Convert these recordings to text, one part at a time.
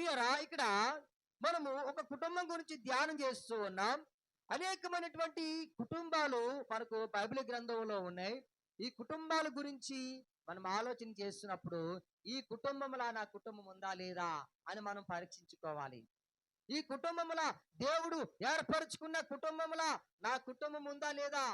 ప్రియరా ఇక్కడ మనము ఒక కుటుంబం గురించి ధ్యానం చేస్తూ ఉన్నాం. అనేకమైనటువంటి కుటుంబాలు మనకు బైబిల్ గ్రంథంలో ఉన్నాయి. ఈ కుటుంబాల గురించి మనం ఆలోచన చేస్తున్నప్పుడు ఈ కుటుంబంలా నా కుటుంబం ఉందా లేదా అని మనం పరీక్షించుకోవాలి. ఈ కుటుంబముల దేవుడు ఏర్పరచుకున్న కుటుంబములా నా కుటుంబం ఉందా లేదా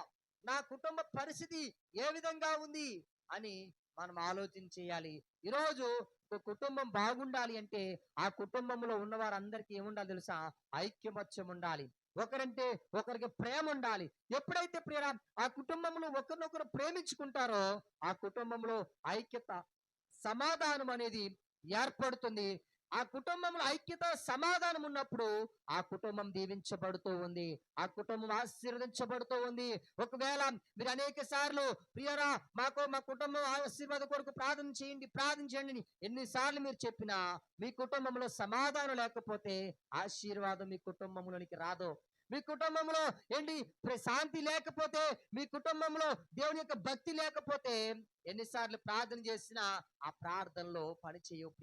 నా కుటుంబ పరిస్థితి ఏ విధంగా ఉంది అని మనం ఆలోచన చేయాలి. ఈరోజు కుటుంబం బాగుండాలి అంటే ఆ కుటుంబంలో ఉన్న వారందరికీ ఏముండాలి తెలుసా? ఐక్యమత్యం ఉండాలి. ఒకరంటే ఒకరికి ప్రేమ ఉండాలి. ఎప్పుడైతే ప్రేమ ఆ కుటుంబంలో ఒకరినొకరు ప్రేమించుకుంటారో ఆ కుటుంబంలో ఐక్యత సమాధానం అనేది ఏర్పడుతుంది. ఆ కుటుంబంలో ఐక్యత సమాధానం ఉన్నప్పుడు ఆ కుటుంబం దీవించబడుతూ ఉంది. ఆ కుటుంబం ఆశీర్వదించబడుతూ ఉంది. ఒకవేళ మీరు అనేక సార్లు ప్రియరా మాకు మా కుటుంబం ఆశీర్వాద కొరకు ప్రార్థన చేయండి ప్రార్థన చేయండి ఎన్నిసార్లు మీరు చెప్పినా మీ కుటుంబంలో సమాధానం లేకపోతే ఆశీర్వాదం మీ కుటుంబంలోనికి రాదు. మీ కుటుంబంలో ఏంటి ప్రశాంతి లేకపోతే మీ కుటుంబంలో దేవుని యొక్క భక్తి లేకపోతే ఎన్నిసార్లు ప్రార్థన చేసినా ఆ ప్రార్థనలో పని చేయవు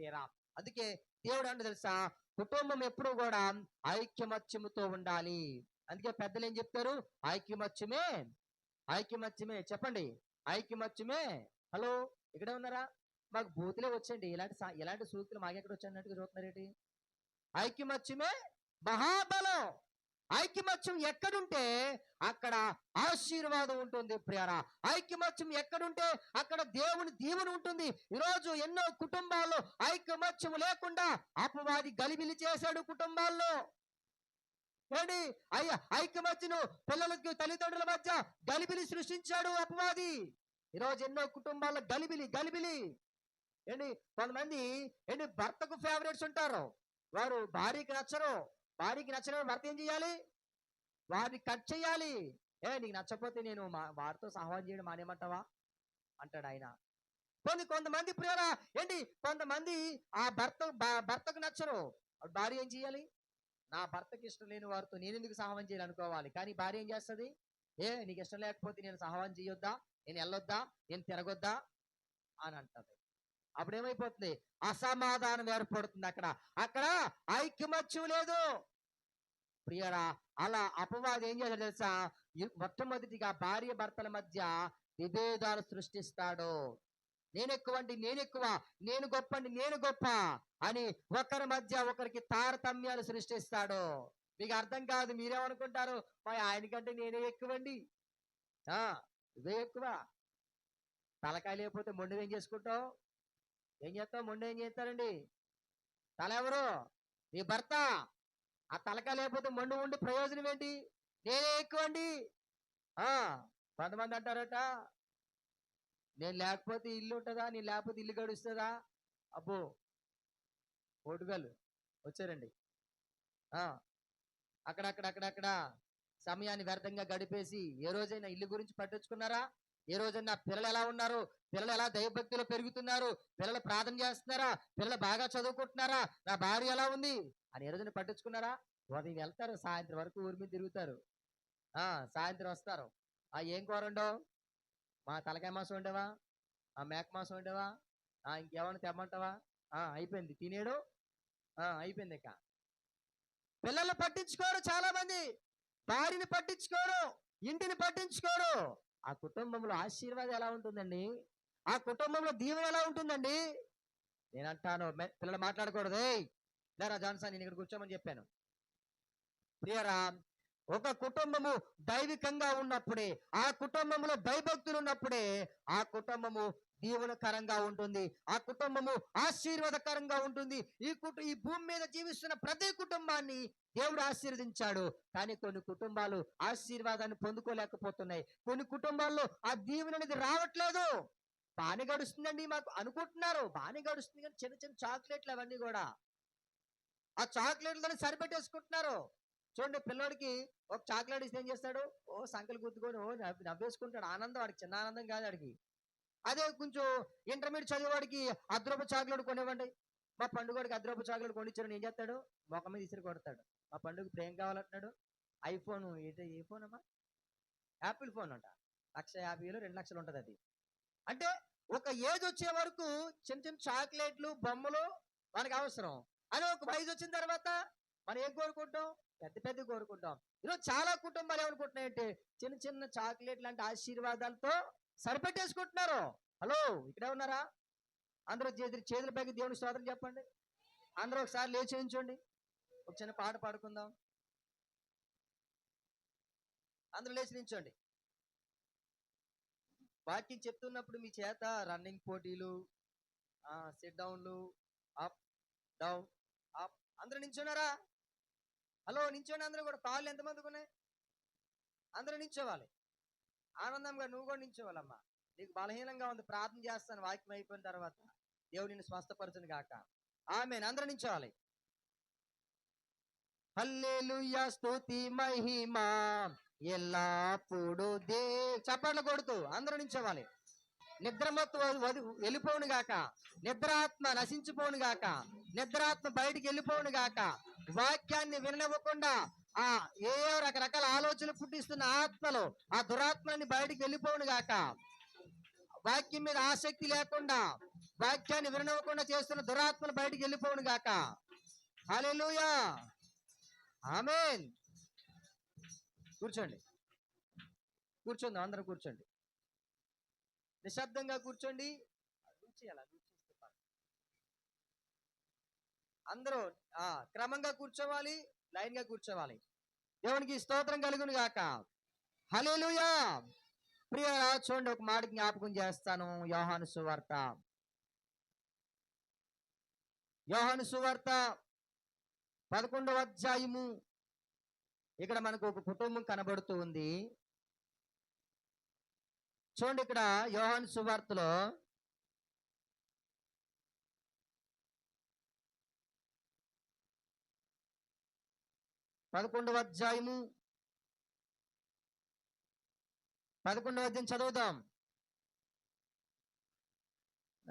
అందుకే దేవుడు అంటే తెలుసా కుటుంబం ఎప్పుడు కూడా ఐక్యమత్యముతో ఉండాలి. అందుకే పెద్దలు ఏం చెప్తారు? ఐక్యమత్యమే ఐక్యమత్యమే. చెప్పండి. ఐక్యమత్యమే. హలో ఇక్కడే ఉన్నారా? మాకు బూతులే వచ్చండి. ఇలాంటి ఇలాంటి సూక్తులు మాకెక్కడ వచ్చాయన్నట్టుగా చూస్తున్నారేంటి ఐక్యమత్యమే మహాబలం. ఐక్యమత్యం ఎక్కడుంటే అక్కడ ఆశీర్వాదం ఉంటుంది ప్రియరా. ఐక్యమత్యం ఎక్కడుంటే అక్కడ దేవుని దీవెన ఉంటుంది. ఈరోజు ఎన్నో కుటుంబాల్లో ఐక్యమత్యం లేకుండా అపవాది గలిబిలి చేశాడు కుటుంబాల్లో. ఏంటి అయ్యా ఐక్యమత్యను పిల్లలకి తల్లిదండ్రుల మధ్య గలిబిలి సృష్టించాడు అపవాది. ఈరోజు ఎన్నో కుటుంబాల్లో గలిబిలి గలిబిలి. ఏంటి కొంతమంది ఏంటి భర్తకు ఫేవరెట్స్ ఉంటారు. వారు భార్యకి నచ్చరు. వారికి నచ్చిన భర్త ఏం చేయాలి వారిని కట్ చేయాలి ఏ నీకు నచ్చకపోతే నేను వారితో సహాయం చేయడం మానేమంటావా అంటాడు ఆయన. కొన్ని కొంతమంది ప్రియరా ఏంటి? కొంతమంది ఆ భర్త భర్తకు నచ్చరు. భార్య ఏం చేయాలి నా భర్తకి ఇష్టం లేని వారితో నేను ఎందుకు సహాయం చేయాలి అనుకోవాలి. కానీ భార్య ఏం చేస్తుంది? ఏ నీకు ఇష్టం లేకపోతే నేను సహాయం చేయొద్దా? నేను వెళ్ళొద్దా? నేను తిరగొద్దా? అని అంటది. అప్పుడు ఏమైపోతుంది అసమాధానం ఏర్పడుతుంది అక్కడ. అక్కడ ఐక్యమత్యం లేదు. ప్రియరా అలా అపవాదం ఏం చేశాడు తెలుసా? మొట్టమొదటిగా భార్య భర్తల మధ్య విభేదాలు సృష్టిస్తాడు. నేను ఎక్కువ అండి నేను ఎక్కువ నేను గొప్ప అండి నేను గొప్ప అని ఒకరి మధ్య ఒకరికి తారతమ్యాలు సృష్టిస్తాడు. మీకు అర్థం కాదు మీరేమనుకుంటారు? మా ఆయనకంటే నేనే ఎక్కువండి. ఆ ఇదే ఎక్కువ. తలకాయ లేకపోతే మొండి ఏం చేసుకుంటావు? ఏం చేస్తావు? మొండు ఏం చేస్తారండి? తల ఎవరు నీ భర్త? ఆ తలక లేకపోతే మొండు ఉండి ప్రయోజనం ఏంటి? నేనే ఎక్కువ అండి. ఆ కొంతమంది అంటారట నేను లేకపోతే ఇల్లు ఉంటుందా? నేను లేకపోతే ఇల్లు గడుస్తుందా? అబ్బో పోటుగాలు వచ్చారండి. ఆ అక్కడక్కడ అక్కడక్కడ సమయాన్ని వ్యర్థంగా గడిపేసి ఏ రోజైనా ఇల్లు గురించి పట్టించుకున్నారా? ఈ రోజున పిల్లలు ఎలా ఉన్నారు? పిల్లలు ఎలా దైవభక్తిలో పెరుగుతున్నారు? పిల్లలు ప్రార్థన చేస్తున్నారా? పిల్లలు బాగా చదువుకుంటున్నారా? నా భార్య ఎలా ఉంది? అని ఏ రోజున పట్టించుకున్నారా? ఉదయం వెళ్తారు సాయంత్రం వరకు ఊరి మీద తిరుగుతారు. ఆ సాయంత్రం వస్తారు. ఆ ఏం కూర ఉండవు మా తలకాయ మాసం ఉండేవా ఆ మేక మాసం ఉండేవా ఆ ఇంకేమైనా తెమ్మంటావా? ఆ అయిపోయింది. తినేడు? ఆ అయిపోయింది ఇక. పిల్లలు పట్టించుకోరు చాలా మంది భార్యని పట్టించుకోరు. ఇంటిని పట్టించుకోరు. ఆ కుటుంబంలో ఆశీర్వాదం ఎలా ఉంటుందండి? ఆ కుటుంబంలో దీవెన ఎలా ఉంటుందండి? నేను అంటాను పిల్లలు మాట్లాడకూడదు. లేరా జాన్సన్ నేను ఇక్కడ కూర్చోమని చెప్పాను. ప్రియరా ఒక కుటుంబము దైవికంగా ఉన్నప్పుడే ఆ కుటుంబంలో భయభక్తులు ఉన్నప్పుడే ఆ కుటుంబము దీవనకరంగా ఉంటుంది. ఆ కుటుంబము ఆశీర్వాదకరంగా ఉంటుంది. ఈ కుటు ఈ భూమి మీద జీవిస్తున్న ప్రతి కుటుంబాన్ని దేవుడు ఆశీర్వదించాడు. కానీ కొన్ని కుటుంబాలు ఆశీర్వాదాన్ని పొందుకోలేకపోతున్నాయి. కొన్ని కుటుంబాల్లో ఆ దీవెన అనేది రావట్లేదు. బాగానే గడుస్తుందండి మాకు అనుకుంటున్నారు. బాగానే గడుస్తుంది కానీ చిన్న చిన్న చాక్లెట్లు అవన్నీ కూడా. ఆ చాక్లెట్లతో సరిపెట్టేసుకుంటున్నారు. చూడండి పిల్లోడికి ఒక చాక్లెట్ ఇస్తే ఏం చేస్తాడు? ఓ సంకలు గుద్దుకొని ఓ నవ్వేసుకుంటాడు. ఆనందం వాడికి చిన్న ఆనందం కాదు వాడికి అదే కొంచెం ఇంటర్మీడియట్ చదివేవాడికి అద్రూప చాక్లెట్ కొనివ్వండి. మా పండుగడికి అద్రూప చాక్లెట్ కొనిచ్చాడు ఏం చేస్తాడు? మొక్క మీద ఇసిరి కొడతాడు. మా పండుగ ఇప్పుడు ఏం కావాలంటున్నాడు. ఐఫోన్ ఏదో ఏ ఫోన్ అమ్మా? యాపిల్ ఫోన్ అంట. లక్ష యాభై వేలు రెండు లక్షలు ఉంటుంది అది. అంటే ఒక ఏజ్ వచ్చే వరకు చిన్న చిన్న చాక్లెట్లు బొమ్మలు మనకు అవసరం. అని ఒక వయసు వచ్చిన తర్వాత మనం ఏం కోరుకుంటాం? పెద్ద పెద్ద కోరుకుంటాం. ఈరోజు చాలా కుటుంబాలు ఏమనుకుంటున్నాయంటే చిన్న చిన్న చాక్లెట్ లాంటి ఆశీర్వాదాలతో సరిపెట్టేసుకుంటున్నారు. హలో ఇక్కడే ఉన్నారా? అందరూ చేతులు చేతుల పైకి దేవుని స్తోత్రం చెప్పండి. అందరూ ఒకసారి లేచి ఉంచండి ఒక చిన్న పాట పాడుకుందాం. అందరూ లేచి నించోండి వాక్యం చెప్తున్నప్పుడు మీ చేత రన్నింగ్ పోటీలు సిట్ డౌన్లు అప్ డౌన్ అప్ అందరూ నించున్నారా హలో నించోండి అందరూ కూడా. కాళ్ళు ఎంతమందికి ఉన్నాయి? అందరూ నించోవాలి ఆనందంగా నువ్వు కూడా నించోవాలమ్మా నీకు బలహీనంగా ఉంది ప్రార్థన చేస్తాను వాక్యం అయిపోయిన తర్వాత దేవుడు నిన్ను స్వస్థపరచును గాక. ఆమె అందరూ నించోవాలి హల్లెలూయా స్తుతి మహిమా. ఎల్లప్పుడు దే చప్పట్లు కొడుతూ అందరూ నించోవాలి నిద్రమత్తు వది వెళ్ళిపోవును గాక. నిద్రాత్మ నశించిపోవును గాక. నిద్రాత్మ బయటికి వెళ్ళిపోవును గాక. వాక్యాన్ని విననివ్వకుండా ఆ ఏ రకరకాల ఆలోచనలు పుట్టిస్తున్న ఆత్మలు. ఆ దురాత్మని బయటికి వెళ్ళిపోవును గాక. వాక్యం మీద ఆసక్తి లేకుండా వాక్యాన్ని వినవకుండా చేస్తున్న దురాత్మలు బయటికి వెళ్ళిపోవును గాక. హల్లెలూయా. ఆమేన్. కూర్చోండి. కూర్చోండి అందరూ కూర్చోండి. నిశ్శబ్దంగా కూర్చోండి. అందరూ ఆ క్రమంగా కూర్చోవాలి. లైన్గా కూర్చోవాలి. దేవునికి స్తోత్రం కలుగును గాక. హలేలుయా ప్రియ చూడండి ఒక మాట జ్ఞాపకం చేస్తాను. యోహాను సువార్త. యోహాను సువార్త పదకొండవ అధ్యాయము. ఇక్కడ మనకు ఒక కుటుంబం కనబడుతూ ఉంది. చూడండి ఇక్కడ యోహాను సువార్తలో పదకొండవ అధ్యాయము. పదకొండవ అధ్యాయం చదువుదాం.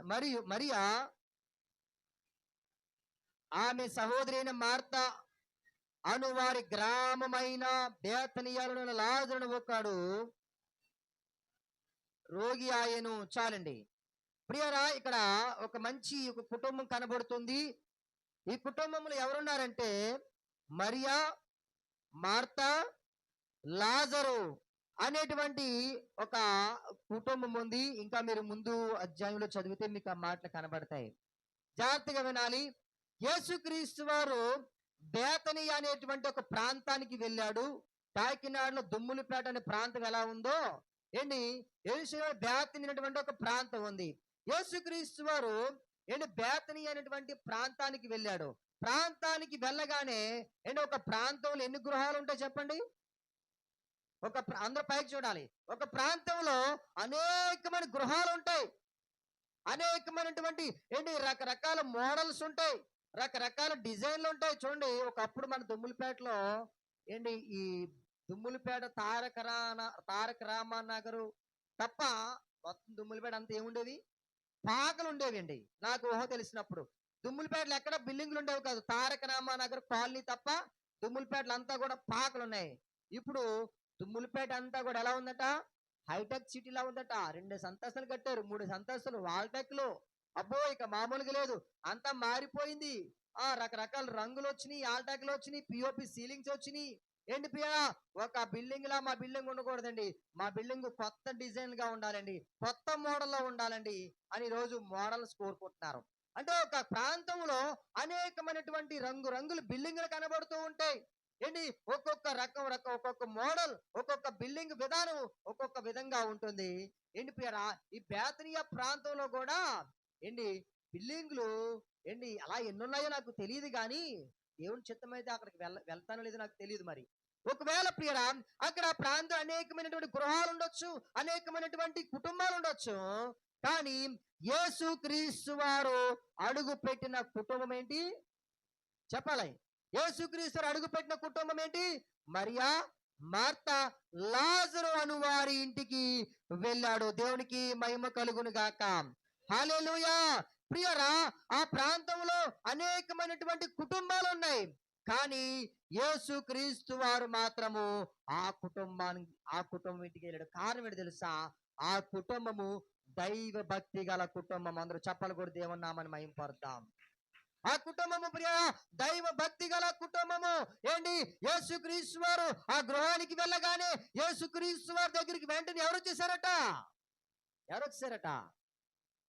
మరియు మరియా ఆమె సహోదరైన మార్త అను వారి గ్రామమైన బేతనియాలను లాజరును ఒకడు రోగి ఆయను చాలండి. ప్రియరా ఇక్కడ ఒక మంచి ఒక కుటుంబం కనబడుతుంది. ఈ కుటుంబంలో ఎవరున్నారంటే మరియా మార్త లాజరు అనేటువంటి ఒక కుటుంబం ఉంది. ఇంకా మీరు ముందు అధ్యాయంలో చదివితే మీకు ఆ మాటలు కనబడతాయి. జాగ్రత్తగా వినాలి. యేసుక్రీస్తు వారు బేతని అనేటువంటి ఒక ప్రాంతానికి వెళ్ళాడు. కాకినాడలో దుమ్ములపేట అనే ప్రాంతం ఎలా ఉందో ఏంటి? యేసు బేతని అనేటువంటి ఒక ప్రాంతం ఉంది. యేసుక్రీస్తు వారు ఏంటి? బేతని అనేటువంటి ప్రాంతానికి వెళ్ళాడు. ప్రాంతానికి వెళ్ళగానే ఏంటి? ఒక ప్రాంతంలో ఎన్ని గృహాలు ఉంటాయి చెప్పండి? ఒక అందరూ పైకి చూడాలి. ఒక ప్రాంతంలో అనేకమైన గృహాలు ఉంటాయి. అనేకమైనటువంటి ఏంటి? రకరకాల మోడల్స్ ఉంటాయి. రకరకాల డిజైన్లు ఉంటాయి. చూడండి ఒకప్పుడు మన దుమ్ములపేటలో ఏంటి? ఈ దుమ్ములపేట తారక రాన తారక రామానగరు తప్ప మొత్తం దుమ్ములపేట అంతా ఏముండేది? పాకలు ఉండేవండి అండి నాకు ఊహ తెలిసినప్పుడు. దుమ్ములపేటలు ఎక్కడ బిల్డింగ్లు ఉండేవి కాదు. తారక రామనగర్ కాలనీ తప్ప దుమ్ములపేటలు అంతా కూడా పాకలు ఉన్నాయి ఇప్పుడు దుమ్ములపేట అంతా కూడా ఎలా ఉందట? హైటెక్ సిటీలా ఉందట. రెండు సంతస్తులు కట్టారు. మూడు సంతస్తులు వాల్టెక్లో అబ్బో ఇక మామూలుగా లేదు. అంతా మారిపోయింది. ఆ రకరకాల రంగులు వచ్చినాయి ఆల్టాక్లు వచ్చినాయి పిఓపి సీలింగ్స్ వచ్చినాయి. ఏంటి పియా ఒక బిల్డింగ్ లా మా బిల్డింగ్ ఉండకూడదండి. మా బిల్డింగ్ కొత్త డిజైన్గా ఉండాలండి. కొత్త మోడల్లో ఉండాలండి అని రోజు మోడల్స్ కోరుకుంటున్నారు. అంటే ఒక ప్రాంతంలో అనేకమైనటువంటి రంగు రంగులు బిల్డింగ్లు కనబడుతూ ఉంటాయి. ఏంటి? ఒక్కొక్క రకం రకం ఒక్కొక్క మోడల్ ఒక్కొక్క బిల్డింగ్ విధానం ఒక్కొక్క విధంగా ఉంటుంది. ఏంటి పియరా ఈ బేతనియా ప్రాంతంలో కూడా ఏంటి? బిల్డింగ్లు ఏంటి? అలా ఎన్నున్నాయో నాకు తెలియదు కానీ దేవుని చిత్తమైతే అక్కడికి వెళ్ళ వెళ్తానో లేదో నాకు తెలియదు మరి. ఒకవేళ ప్రియరా అక్కడ ఆ ప్రాంతం అనేకమైనటువంటి గృహాలు ఉండొచ్చు అనేకమైనటువంటి కుటుంబాలు ఉండొచ్చు కానీ యేసు క్రీస్తు వారు అడుగు పెట్టిన కుటుంబం ఏంటి? చెప్పాలి. యేసు క్రీస్తు వారు అడుగు పెట్టిన కుటుంబం ఏంటి? మరియా మార్త లాజరు అను వారి ఇంటికి వెళ్ళాడు. దేవునికి మహిమ కలుగును గాక. హాలేలుయా ప్రియరా ఆ ప్రాంతంలో అనేకమైనటువంటి కుటుంబాలు ఉన్నాయి కానీ యేసు క్రీస్తు వారు మాత్రము ఆ కుటుంబానికి ఆ కుటుంబం ఇంటికి వెళ్ళాడు. కారణం ఏంటి తెలుసా? ఆ కుటుంబము దైవ భక్తి గల కుటుంబం. అందరూ చెప్పలు కూడా దేవుని నామని ఆ కుటుంబము ప్రియ దైవ భక్తి గల కుటుంబము. ఏంటి? యేసుక్రీస్తు వారు ఆ గృహానికి వెళ్ళగానే యేసుక్రీస్తు వారి దగ్గరికి వెంటనే ఎవరు వచ్చేసారట? ఎవరు వచ్చేసారట?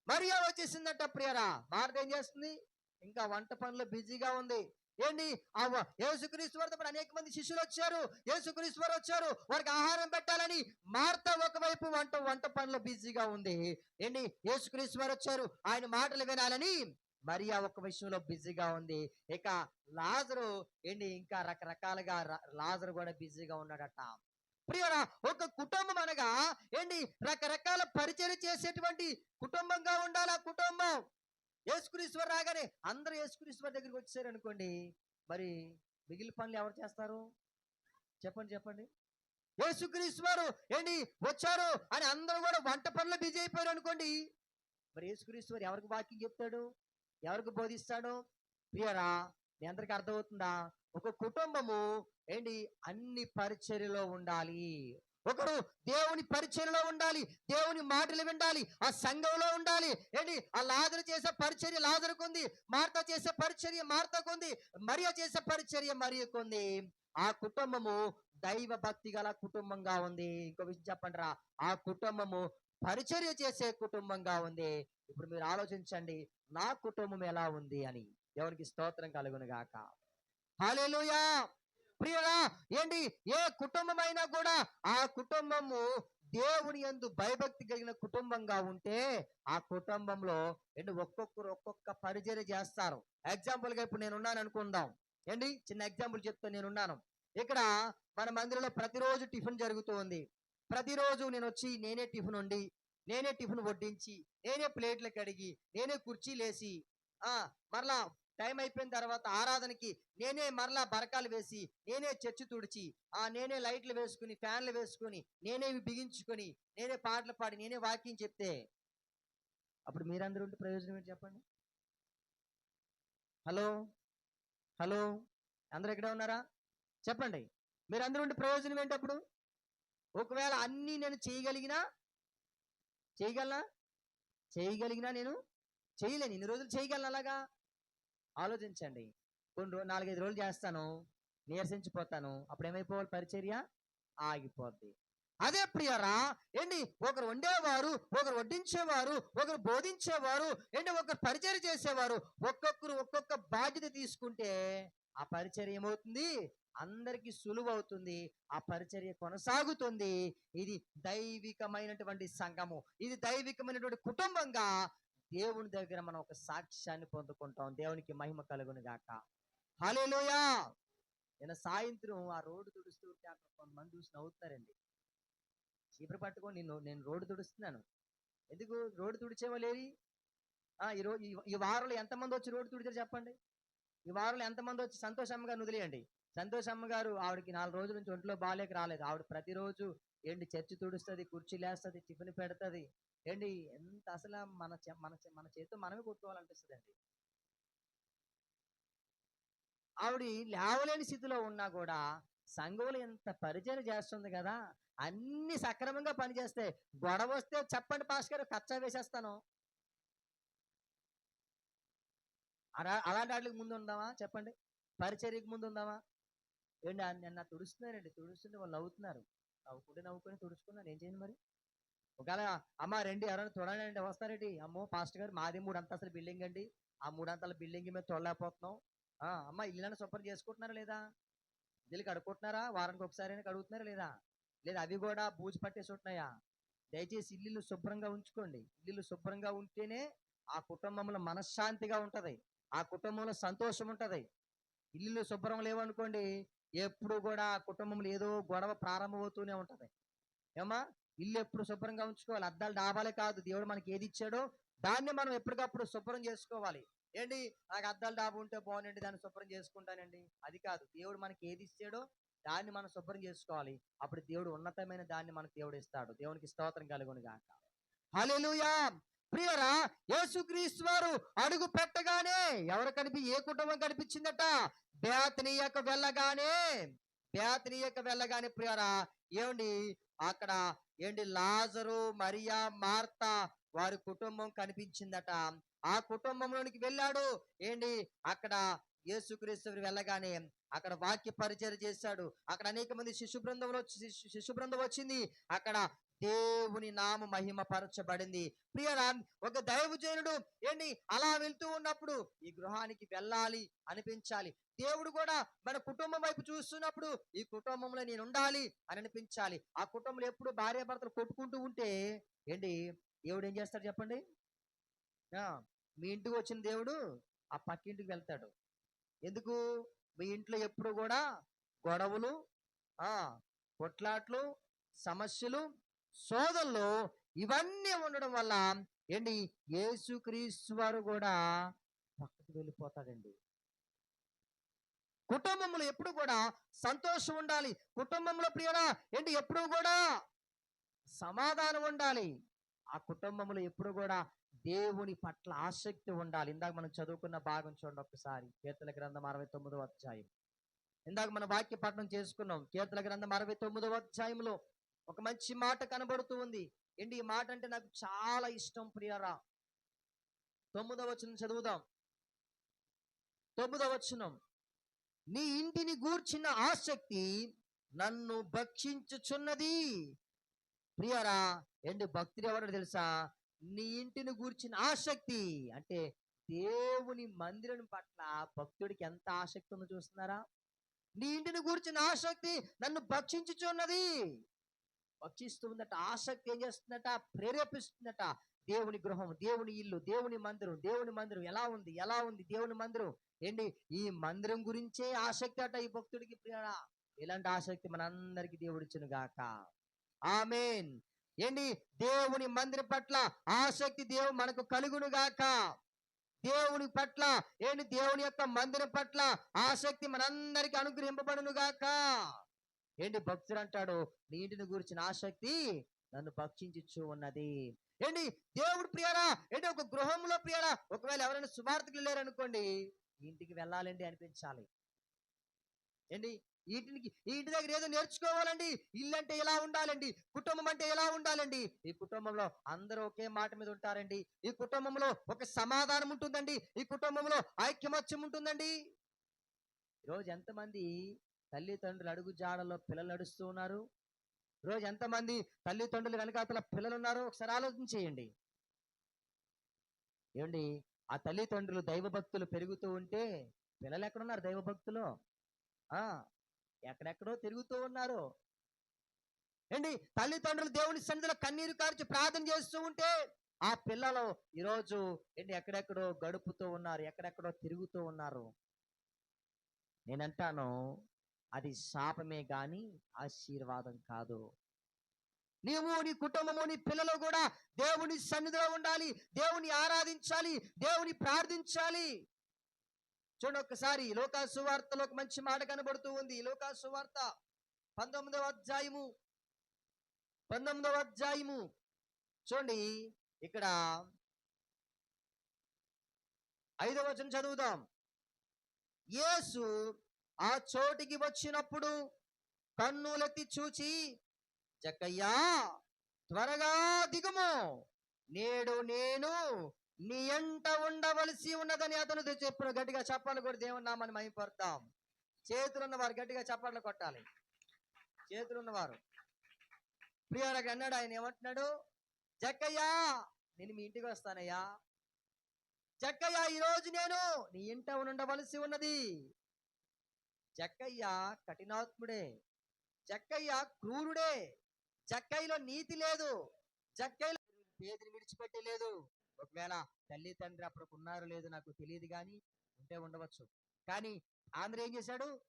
మరియా వచ్చేసిందట ప్రియరా. భారత ఏం చేస్తుంది? ఇంకా వంట పనులు బిజీగా ఉంది. ఏంటి? ఆ యేసుక్రీస్తు వారితో పాటు అనేక మంది శిష్యులు వచ్చారు. యేసుక్రీస్తు వారు వచ్చారు. వారికి ఆహారం పెట్టాలని మార్త ఒకవైపు వంట వంట పనులు బిజీగా ఉంది. ఏంటి? యేసుక్రీస్తు వారు వచ్చారు. ఆయన మాటలు వినాలని మరియా ఒక విషయంలో బిజీగా ఉంది. ఇక లాజరు ఏంటి? ఇంకా రకరకాలుగా లాజరు కూడా బిజీగా ఉన్నాడట. ప్రియరా ఒక కుటుంబం అనగా ఏంటి? రకరకాల పరిచయం చేసేటువంటి కుటుంబంగా ఉండాలి ఆ కుటుంబం. యేసుక్రీశ్వర్ రాగానే అందరూ యేసుక్రీశ్వర్ దగ్గరికి వచ్చారు అనుకోండి మరి మిగిలిన పనులు ఎవరు చేస్తారు? చెప్పండి చెప్పండి. యేసుక్రీశ్వరు ఏంటి? వచ్చారు అని అందరూ కూడా వంట పనులు బిజీ అయిపోయారు అనుకోండి మరి యేసుక్రీశ్వరు ఎవరికి వాకింగ్ చెప్తాడు? ఎవరికి బోధిస్తాడు? ప్రియరా మీ అందరికి అర్థమవుతుందా? ఒక కుటుంబము ఏంటి? అన్ని పరిచర్యలో ఉండాలి. ఒకరు దేవుని పరిచర్యలో ఉండాలి దేవుని మాటలు వినాలి ఆ సంఘంలో ఉండాలి. ఏంటి? ఆ లాజరు చేసే పరిచర్య లాజరుకు ఉంది మార్త చేసే పరిచర్య మార్తకుంది మరియ చేసే పరిచర్య మరియకుంది. ఆ కుటుంబము దైవ భక్తి గల కుటుంబంగా ఉంది. ఇంకో విషయం చెప్పండి రా ఆ కుటుంబము పరిచర్య చేసే కుటుంబంగా ఉంది. ఇప్పుడు మీరు ఆలోచించండి నా కుటుంబం ఎలా ఉంది అని. దేవునికి స్తోత్రం కలుగును గాక హల్లెలూయా! ప్రియరా ఏంటి? ఏ కుటుంబమైనా కూడా ఆ కుటుంబము దేవుని యందు భయభక్తి కలిగిన కుటుంబంగా ఉంటే ఆ కుటుంబంలో ఏంటి? ఒక్కొక్కరు ఒక్కొక్క పరిచర్య చేస్తారు. ఎగ్జాంపుల్గా ఇప్పుడు నేను ఉన్నాను అనుకుందాం. ఏంటి? చిన్న ఎగ్జాంపుల్ చెప్తూ నేను ఉన్నాను ఇక్కడ మన మందిరంలో ప్రతిరోజు టిఫిన్ జరుగుతూ ఉంది ప్రతిరోజు నేను వచ్చి నేనే టిఫిన్ వండి నేనే టిఫిన్ వడ్డించి నేనే ప్లేట్లు కడిగి నేనే కుర్చీలేసి ఆ మరలా టైం అయిపోయిన తర్వాత ఆరాధనకి నేనే మరలా బరకాలు వేసి నేనే చర్చి తుడిచి ఆ నేనే లైట్లు వేసుకుని ఫ్యాన్లు వేసుకుని నేనే బిగించుకొని నేనే పాటలు పాడి నేనే వాకింగ్ చెప్తే అప్పుడు మీరందరూ ఉంటే ప్రయోజనం ఏంటి చెప్పండి? హలో? హలో? అందరు ఎక్కడ ఉన్నారా? చెప్పండి. మీరందరూ ఉంటే ప్రయోజనం ఏంటి అప్పుడు? ఒకవేళ అన్నీ నేను చేయగలిగినా చేయగలనా? చేయగలిగినా నేను చేయలేను. ఇన్ని రోజులు చేయగలను అలాగా? ఆలోచించండి. కొన్ని రోజు నాలుగైదు రోజులు చేస్తాను నీరసించిపోతాను అప్పుడు ఏమైపోవాలి పరిచర్య ఆగిపోద్ది. అదే ప్రియరా ఏంటి? ఒకరు వండేవారు ఒకరు వడ్డించేవారు ఒకరు బోధించేవారు ఏంటి? ఒకరు పరిచర్య చేసేవారు. ఒక్కొక్కరు ఒక్కొక్క బాధ్యత తీసుకుంటే ఆ పరిచర్య ఏమవుతుంది? అందరికి సులువు అవుతుంది ఆ పరిచర్య కొనసాగుతుంది. ఇది దైవికమైనటువంటి సంఘము. ఇది దైవికమైనటువంటి కుటుంబంగా దేవుని దగ్గర మనం ఒక సాక్ష్యాన్ని పొందుకుంటాం. దేవునికి మహిమ కలుగును గాక. హలోయా నిన్న సాయంత్రం ఆ రోడ్డు తుడుస్తూ ఉంటే అక్కడ కొంతమంది చూసి నవ్వుతారండి. చీపురు పట్టుకొని నేను నేను రోడ్డు తుడుస్తున్నాను. ఎందుకు? రోడ్డు తుడిచేవాళ్ళేవి ఆ, ఈ రోజు ఈ- ఈ వారంలో ఎంతమంది వచ్చి రోడ్డు తుడిచారు చెప్పండి? ఈ వారంలో ఎంతమంది వచ్చి సంతోషమ్మ గారిని వదిలేయండి? సంతోషమ్మ గారు ఆవిడకి నాలుగు రోజుల నుంచి ఒంట్లో బాగాలేక రాలేదు. ఆవిడ ప్రతిరోజు ఏంటి? చర్చి తుడుస్తుంది కుర్చీ లేస్తుంది టిఫిన్ పెడుతుంది ఏంటి? ఎంత అసలు మన చే- మన చే- మన చేతితో మనమే కొట్టుకోవాలనిపిస్తుంది అండి ఆవిడ లేవలేని స్థితిలో ఉన్నా కూడా సంఘంలో ఎంత పరిచయం చేస్తుంది కదా అన్ని సక్రమంగా పనిచేస్తే గొడవ వస్తే చెప్పండి పాస్ గారు కచ్చా వేసేస్తాను. అలా అలాంటి వాటికి ముందు ఉందామా? చెప్పండి. పరిచర్యకు ముందు ఉందామా? ఏంటి? నిన్న తుడుస్తున్నారండి. తుడుస్తుంటే వాళ్ళు నవ్వుతున్నారు. నవ్వుకుంటే నవ్వుకొని తుడుచుకున్నాను ఏం చేయండి మరి? ఒకవేళ అమ్మ రండి ఎవరైనా చూడండి వస్తారండి. అమ్మో పాస్టర్ గారు మాది మూడు అంతస్తుల బిల్డింగ్ అండి. ఆ మూడు అంతల బిల్డింగ్ మీద తొడలేకపోతున్నాం. ఆ, అమ్మ ఇల్లు శుభ్రం చేసుకుంటున్నారా లేదా? ఇల్లు కడుక్కుంటున్నారా? వారానికి ఒకసారి కడుగుతున్నారా లేదా? లేదా అవి కూడా బూజు పట్టేసి ఉంటున్నాయా? దయచేసి ఇల్లు శుభ్రంగా ఉంచుకోండి. ఇల్లు శుభ్రంగా ఉంటేనే ఆ కుటుంబంలో మనశ్శాంతిగా ఉంటది. ఆ కుటుంబంలో సంతోషం ఉంటది. ఇల్లు శుభ్రం లేవనుకోండి ఎప్పుడు కూడా ఆ కుటుంబంలో ఏదో గొడవ ప్రారంభమవుతూనే ఉంటది. ఏమా ఇల్లు ఎప్పుడు శుభ్రంగా ఉంచుకోవాలి? అద్దాలు డాబాలే కాదు. దేవుడు మనకి ఏది ఇచ్చాడో దాన్ని మనం ఎప్పటికప్పుడు శుభ్రం చేసుకోవాలి. ఏంటి? నాకు అద్దాలు డాబా ఉంటే బాగుండండి దాన్ని శుభ్రం చేసుకుంటానండి. అది కాదు. దేవుడు మనకి ఏది ఇచ్చాడో దాన్ని మనం శుభ్రం చేసుకోవాలి. అప్పుడు దేవుడు ఉన్నతమైన దాన్ని మనకు దేవుడు ఇస్తాడు. దేవునికి స్తోత్రం కలుగును గాక. హల్లెలూయా! ప్రియరా యేసుక్రీస్తు వారు అడుగు పెట్టగానే ఎవరు కనిపి ఏ కుటుంబం కనిపించిందట? బేతనీయకు వెళ్ళగానే బేతనీయకు వెళ్ళగానే ప్రియరా ఏమండి? అక్కడ ఏంటి? లాజరు మరియా మార్త వారి కుటుంబం కనిపించిందట. ఆ కుటుంబంలోనికి వెళ్ళాడు. ఏంటి? అక్కడ యేసుక్రీస్తు వెళ్ళగానే అక్కడ వాక్య పరిచయం చేశాడు. అక్కడ అనేక మంది శిశు బృందంలో శిశు- శిశు బృందం వచ్చింది. అక్కడ దేవుని నామ మహిమ పరచబడింది ప్రియరా ఒక దైవజనుడు ఏంటి? అలా వెళ్తూ ఉన్నప్పుడు ఈ గృహానికి వెళ్ళాలి అనిపించాలి. దేవుడు కూడా మన కుటుంబం వైపు చూస్తున్నప్పుడు ఈ కుటుంబంలో నేను ఉండాలి అని అనిపించాలి. ఆ కుటుంబంలో ఎప్పుడు భార్య భర్తలు కొట్టుకుంటూ ఉంటే ఏంటి? దేవుడు ఏం చేస్తాడు చెప్పండి? ఆ, మీ ఇంటికి వచ్చిన దేవుడు ఆ పక్కింటికి వెళ్తాడు. ఎందుకు? మీ ఇంట్లో ఎప్పుడు కూడా గొడవలు ఆ కొట్లాట్లు సమస్యలు సోదరులు ఇవన్నీ ఉండడం వల్ల ఏంటి? యేసుక్రీస్తు వారు కూడా పక్కకు వెళ్ళిపోతాడండి. కుటుంబంలో ఎప్పుడు కూడా సంతోషం ఉండాలి. కుటుంబంలో ప్రియరా ఏంటి? ఎప్పుడు కూడా సమాధానం ఉండాలి. ఆ కుటుంబంలో ఎప్పుడు కూడా దేవుని పట్ల ఆసక్తి ఉండాలి. ఇందాక మనం చదువుకున్న భాగం చూడండి ఒకసారి. కీర్తన గ్రంథం అరవై తొమ్మిదో అధ్యాయం. ఇందాక మనం వాక్య పఠనం చేసుకున్నాం. కీర్తన గ్రంథం అరవై తొమ్మిదో అధ్యాయంలో ఒక మంచి మాట కనబడుతూ ఉంది. ఏంటి? ఈ మాట అంటే నాకు చాలా ఇష్టం ప్రియరా. తొమ్మిదవ వచనం చదువుదాం. తొమ్మిదవ వచనం. నీ ఇంటిని గూర్చిన ఆసక్తి నన్ను భక్షించుచున్నది. ప్రియరా ఏంటి? భక్తులు ఎవరు తెలుసా? నీ ఇంటిని గూర్చిన ఆసక్తి అంటే దేవుని మందిరం పట్ల భక్తుడికి ఎంత ఆసక్తి ఉందో చూస్తున్నారా? నీ ఇంటిని గూర్చిన ఆసక్తి నన్ను భక్షించుచున్నది. భక్షిస్తుందట ఆసక్తి ఏం చేస్తుందట ప్రేరేపిస్తుందట. దేవుని గృహం దేవుని ఇల్లు దేవుని మందిరం దేవుని మందిరం ఎలా ఉంది ఎలా ఉంది దేవుని మందిరం? ఏంటి? ఈ మందిరం గురించే ఆసక్తి అట ఈ భక్తుడికి ప్రియడా. ఇలాంటి ఆసక్తి మనందరికి దేవుడిచ్చును గాక. ఆమెన్. ఏంటి? దేవుని మందిరం పట్ల ఆసక్తి దేవుడు మనకు కలుగును గాక. దేవుని పట్ల ఏంటి? దేవుని యొక్క మందిరం పట్ల ఆసక్తి మనందరికీ అనుగ్రహింపబడును గాక. ఏంటి భక్తుడు అంటాడు? నీ ఇంటిని గురించిన ఆసక్తి నన్ను భక్షించు ఉన్నది. ఏంటి? దేవుడు ప్రియరా? ఏంటి ఒక గృహంలో ప్రియరా? ఒకవేళ ఎవరైనా సువార్థకులు లేరనుకోండి ఇంటికి వెళ్ళాలండి అనిపించాలి. ఏంటి? ఈ ఇంటికి ఈ ఇంటి దగ్గర ఏదో నేర్చుకోవాలండి. ఇల్లు అంటే ఇలా ఉండాలండి. కుటుంబం అంటే ఎలా ఉండాలండి. ఈ కుటుంబంలో అందరూ ఒకే మాట మీద ఉంటారండి. ఈ కుటుంబంలో ఒక సమాధానం ఉంటుందండి. ఈ కుటుంబంలో ఐక్యమత్యం ఉంటుందండి. ఈరోజు ఎంతమంది తల్లిదండ్రులు అడుగు జాడలో పిల్లలు నడుస్తూ ఉన్నారు. ఈరోజు ఎంతమంది తల్లిదండ్రులు వెనకాతల పిల్లలు ఉన్నారో ఒకసారి ఆలోచన చేయండి. ఏమండి? ఆ తల్లిదండ్రులు దైవభక్తులు పెరుగుతూ ఉంటే పిల్లలు ఎక్కడున్నారు దైవభక్తులు? ఆ ఎక్కడెక్కడో తిరుగుతూ ఉన్నారు. ఏంటి? తల్లిదండ్రులు దేవుని సన్నిధిలో కన్నీరు కార్చి ప్రార్థన చేస్తూ ఉంటే ఆ పిల్లలు ఈరోజు ఏంటి? ఎక్కడెక్కడో గడుపుతూ ఉన్నారు ఎక్కడెక్కడో తిరుగుతూ ఉన్నారు. నేనంటాను అది శాపమే గాని ఆశీర్వాదం కాదు. నీవు నీ కుటుంబము నీ పిల్లలు కూడా దేవుని సన్నిధిలో ఉండాలి దేవుని ఆరాధించాలి దేవుని ప్రార్థించాలి. చూడండి ఒక్కసారి లోకా సువార్తలో ఒక మంచి మాట కనబడుతూ ఉంది. లోకా సువార్త పంతొమ్మిదవ అధ్యాయము. పంతొమ్మిదవ అధ్యాయము. చూడండి ఇక్కడ ఐదవ వచనం చదువుదాం. యేసు ఆ చోటికి వచ్చినప్పుడు కన్నులెత్తి చూచి జక్కయ్యా త్వరగా దిగుము. నేడు నేను నీ ఎంట ఉండవలసి ఉన్నదని అతను చెప్పిన గట్టిగా చెప్పాలి కూడా దేవుని నామని మైపడతాం చేతులున్న గట్టిగా చప్పట్లు కొట్టాలి. చేతులున్నవారు. ప్రియాలకు అన్నాడు ఆయన ఏమంటున్నాడు? జక్కయ్యా నేను మీ ఇంటికి వస్తానయ్యా. జక్కయ్య ఈ రోజు నేను నీ ఇంట ఉండవలసి ఉన్నది. జక్కయ్య కఠినాత్ముడే. జక్కయ్య క్రూరుడే. జక్కయ్యలో నీతి లేదు. జక్కయ్యలో పేదని విడిచిపెట్టలేదు ఒకవేళ తల్లి తండ్రి అప్పుడు ఉన్నారు లేదు నాకు తెలియదు కానీ ఉంటే ఉండవచ్చు. కానీ ఆంధ్ర ఏం చేశాడు?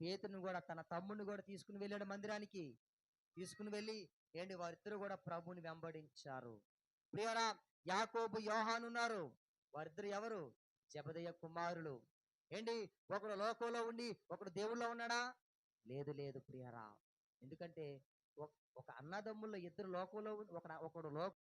పేతును కూడా తన తమ్ముడిని కూడా తీసుకుని వెళ్ళాడు మందిరానికి. తీసుకుని వెళ్ళి ఏంటి? వారిద్దరు కూడా ప్రభుని వెంబడించారు. ప్రియరా యాకోబు యోహాన్ ఉన్నారు వారిద్దరు ఎవరు? జబదయ్య కుమారులు. ఏంటి? ఒకడు లోకంలో ఉండి ఒకడు దేవుళ్ళో ఉన్నాడా? లేదు లేదు ప్రియరా. ఎందుకంటే ఒక- ఒక అన్నదమ్ముల్లో ఇద్దరు లోకంలో ఉండి ఒక ఒకడు లోక